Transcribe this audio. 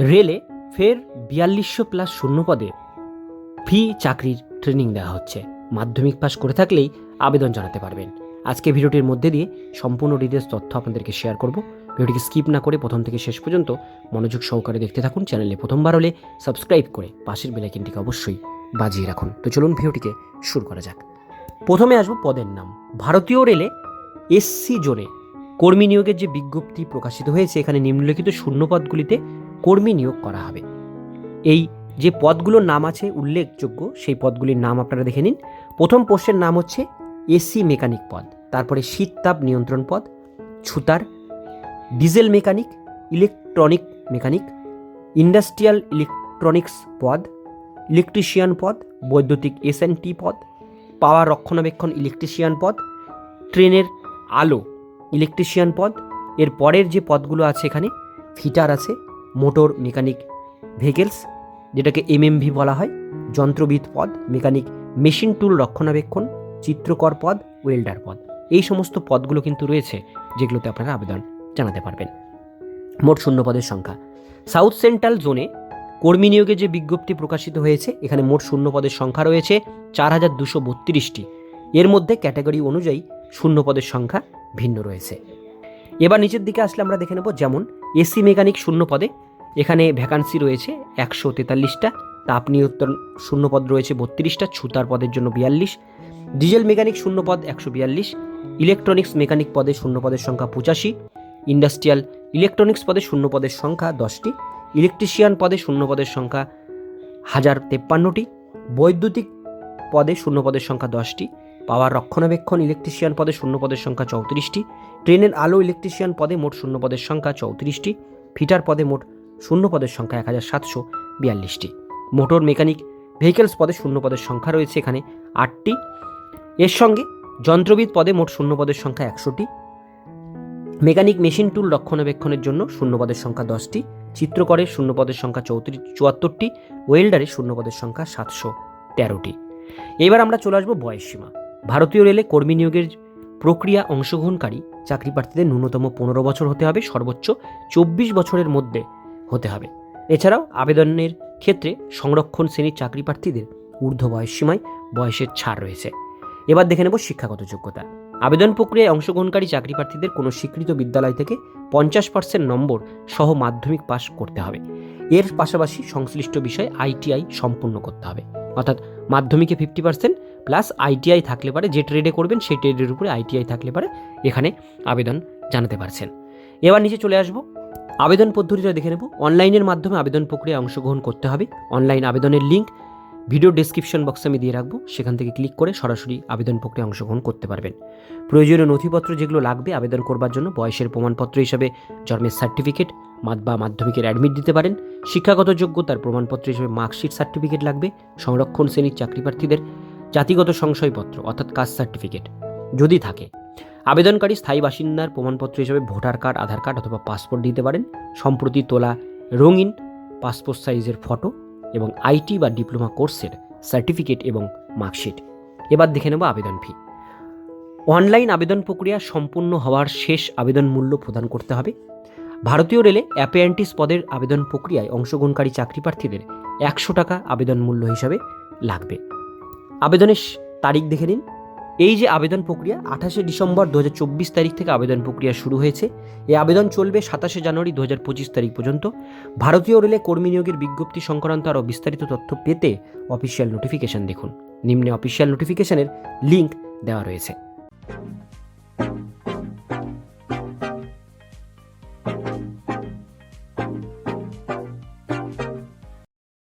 রেলে ফের বিয়াল্লিশশো প্লাস শূন্য পদে ফি চাকরির ট্রেনিং দেওয়া হচ্ছে। মাধ্যমিক পাস করে থাকলেই আবেদন জানাতে পারবেন। আজকে ভিডিওটির মধ্যে দিয়ে সম্পূর্ণ ডিটেলস তথ্য আপনাদেরকে শেয়ার করব। ভিডিওটিকে স্কিপ না করে প্রথম থেকে শেষ পর্যন্ত মনোযোগ সহকারে দেখতে থাকুন। চ্যানেলে প্রথমবার হলে সাবস্ক্রাইব করে পাশের বেলাইকিনটিকে অবশ্যই বাজিয়ে রাখুন। তো চলুন ভিডিওটিকে শুরু করা যাক। প্রথমে আসব পদের নাম। ভারতীয় রেলে এসসি জোনে কর্মী নিয়োগের যে বিজ্ঞপ্তি প্রকাশিত হয়েছে, এখানে নিম্নলিখিত শূন্যপদগুলিতে কর্মী নিয়োগ করা হবে। এই যে পদগুলোর নাম আছে উল্লেখযোগ্য, সেই পদগুলির নাম আপনারা দেখে নিন। প্রথম পোস্টের নাম হচ্ছে এসি মেকানিক পদ, তারপরে শীত তাপ নিয়ন্ত্রণ পদ, ছুতার diesel mechanic, electronic mechanic, industrial electronics পদ, ইলেকট্রিশিয়ান পদ, বৈদ্যুতিক এসএনটি পদ, পাওয়ার রক্ষণাবেক্ষণ ইলেকট্রিশিয়ান পদ, ট্রেনের আলো ইলেকট্রিশিয়ান পদ, এর পরের যে পদগুলো আছে এখানে, ফিটার আছে মোটর মেকানিক ভেহিকেলস, যেটাকে এমএমভি বলা হয়, যন্ত্রবিদ পদ, মেকানিক মেশিন টুল রক্ষণাবেক্ষণ, চিত্রকর পদ, ওয়েল্ডার পদ। এই সমস্ত পদগুলো কিন্তু রয়েছে, যেগুলোতে আপনারা আবেদন জানাতে পারবেন। মোট শূন্য পদের সংখ্যা। সাউথ সেন্ট্রাল জোনে কর্মী নিয়োগে যে বিজ্ঞপ্তি প্রকাশিত হয়েছে, এখানে মোট শূন্য পদের সংখ্যা রয়েছে, চার হাজার দুশো বত্রিশটি। এর মধ্যে ক্যাটাগরি অনুযায়ী শূন্য পদের সংখ্যা ভিন্ন রয়েছে। এবার নিচের দিকে আসলে আমরা দেখে নেব যেমন এসি মেকানিক শূন্য পদে। এখানে ভ্যাকান্সি রয়েছে একশো তেতাল্লিশটা, তাপ নিয়ন্ত্রণ শূন্য পদ রয়েছে বত্রিশটা, ছুতার পদের জন্য বিয়াল্লিশ। ডিজেল মেকানিক শূন্য পদ একশো বিয়াল্লিশ ইলেকট্রনিক্স মেকানিক পদে শূন্য পদের সংখ্যা পঁচাশি ইন্ডাস্ট্রিয়াল ইলেকট্রনিক্স পদে শূন্য পদের সংখ্যা দশটি ইলেকট্রিশিয়ান পদে শূন্য পদের সংখ্যা হাজার তেপ্পান্নটি, বৈদ্যুতিক পদে শূন্য পদের সংখ্যা দশটি পাওয়ার রক্ষণাবেক্ষণ ইলেকট্রিশিয়ান পদে শূন্য পদের সংখ্যা চৌত্রিশটি, ট্রেনের আলো ইলেকট্রিশিয়ান পদে মোট শূন্য পদের সংখ্যা চৌত্রিশটি, ফিটার পদে মোট শূন্য পদের সংখ্যা এক হাজার সাতশো বিয়াল্লিশটি। মোটর মেকানিক ভেহিকেলস পদে শূন্য পদের সংখ্যা রয়েছে এখানে আটটি। এর সঙ্গে যন্ত্রবিদ পদে মোট শূন্য পদের সংখ্যা একশোটি। মেকানিক মেশিন টুল রক্ষণাবেক্ষণের জন্য শূন্য পদের সংখ্যা দশটি। চিত্রকরের শূন্য পদের সংখ্যা চৌত্রিশ চুয়াত্তরটি। ওয়েল্ডারের শূন্য পদের সংখ্যা সাতশো তেরোটি। এবার আমরা চলে আসব বয়সসীমা। ভারতীয় রেলে কর্মী নিয়োগের প্রক্রিয়া অংশগ্রহণকারী চাকরি প্রার্থীদের ন্যূনতম পনেরো বছর হতে হবে, সর্বোচ্চ চব্বিশ বছরের মধ্যে হতে হবে। এছাড়াও আবেদনের ক্ষেত্রে সংরক্ষণ শ্রেণির চাকরি প্রার্থীদের ঊর্ধ্ব বয়স সীমায় বয়সের ছাড় রয়েছে। এবার দেখে নেব শিক্ষাগত যোগ্যতা। আবেদন প্রক্রিয়ায় অংশগ্রহণকারী চাকরি প্রার্থীদের কোনো স্বীকৃত বিদ্যালয় থেকে পঞ্চাশ পার্সেন্ট নম্বর সহ মাধ্যমিক পাশ করতে হবে। এর পাশাপাশি সংশ্লিষ্ট বিষয়ে আইটিআই সম্পূর্ণ করতে হবে। অর্থাৎ মাধ্যমিকে ফিফটি পার্সেন্ট প্লাস আইটিআই থাকলে পারে, যে ট্রেডে করবেন সেই ট্রেডের উপরে আইটিআই থাকলে পারে, এখানে আবেদন জানাতে পারছেন। এবার নিচে চলে আসব। আবেদন পদ্ধতিটা দেখে নেব। অনলাইনের মাধ্যমে আবেদন প্রক্রিয়ায় অংশগ্রহণ করতে হবে। অনলাইন আবেদনের লিঙ্ক ভিডিও ডেসক্রিপশন বক্সে আমি দিয়ে রাখব। সেখান থেকে ক্লিক করে সরাসরি আবেদন প্রক্রিয়ায় অংশগ্রহণ করতে পারবেন। প্রয়োজনীয় নথিপত্র যেগুলো লাগবে আবেদন করবার জন্য বয়সের প্রমাণপত্র হিসাবে জন্মের সার্টিফিকেট বা মাধ্যমিকের অ্যাডমিট দিতে পারেন। শিক্ষাগত যোগ্যতার প্রমাণপত্র হিসেবে মার্কশিট সার্টিফিকেট লাগবে। সংরক্ষণ শ্রেণির চাকরি প্রার্থীদের জাতিগত সংশয়পত্র, অর্থাৎ কাস্ট সার্টিফিকেট যদি থাকে, আবেদনকারী স্থায়ী বাসিন্দার প্রমাণপত্র হিসেবে ভোটার কার্ড, আধার কার্ড অথবা পাসপোর্ট দিতে পারেন। সম্প্রতি তোলা রঙিন পাসপোর্ট সাইজের ফটো এবং আইটি বা ডিপ্লোমা কোর্সের সার্টিফিকেট এবং মার্কশিট এবার দেখে নেব আবেদন ফি অনলাইন আবেদন প্রক্রিয়া সম্পূর্ণ হওয়ার শেষ আবেদন মূল্য প্রদান করতে হবে। ভারতীয় রেলে অ্যাপেন্টিস পদের আবেদন প্রক্রিয়ায় অংশগ্রহণকারী চাকরি প্রার্থীদের একশো টাকা আবেদন মূল্য হিসাবে লাগবে। আবেদনের তারিখ দেখে নিন। এই যে আবেদন প্রক্রিয়া, আঠাশে ডিসেম্বর দু হাজার চব্বিশ তারিখ থেকে আবেদন প্রক্রিয়া শুরু হয়েছে। এই আবেদন চলবে সাতাশে জানুয়ারি দু হাজার পঁচিশ তারিখ পর্যন্ত। ভারতীয় রেলে কর্মী নিয়োগের বিজ্ঞপ্তি সংক্রান্ত আরও বিস্তারিত তথ্য পেতে অফিসিয়াল নোটিফিকেশন দেখুন। নিম্নে অফিসিয়াল নোটিফিকেশনের লিঙ্ক দেওয়া রয়েছে।